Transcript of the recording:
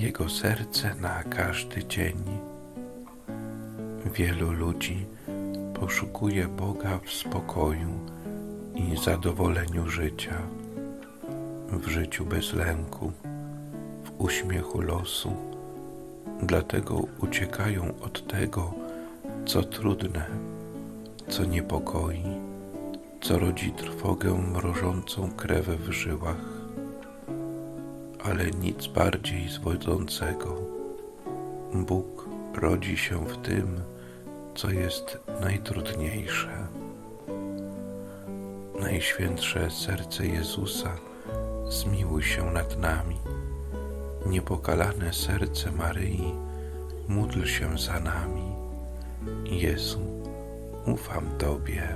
Jego serce na każdy dzień. Wielu ludzi poszukuje Boga w spokoju i zadowoleniu życia, w życiu bez lęku, w uśmiechu losu. Dlatego uciekają od tego, co trudne, co niepokoi, co rodzi trwogę mrożącą krew w żyłach. Ale nic bardziej zwodzącego. Bóg rodzi się w tym, co jest najtrudniejsze. Najświętsze serce Jezusa, zmiłuj się nad nami. Niepokalane serce Maryi, módl się za nami. Jezu, ufam Tobie.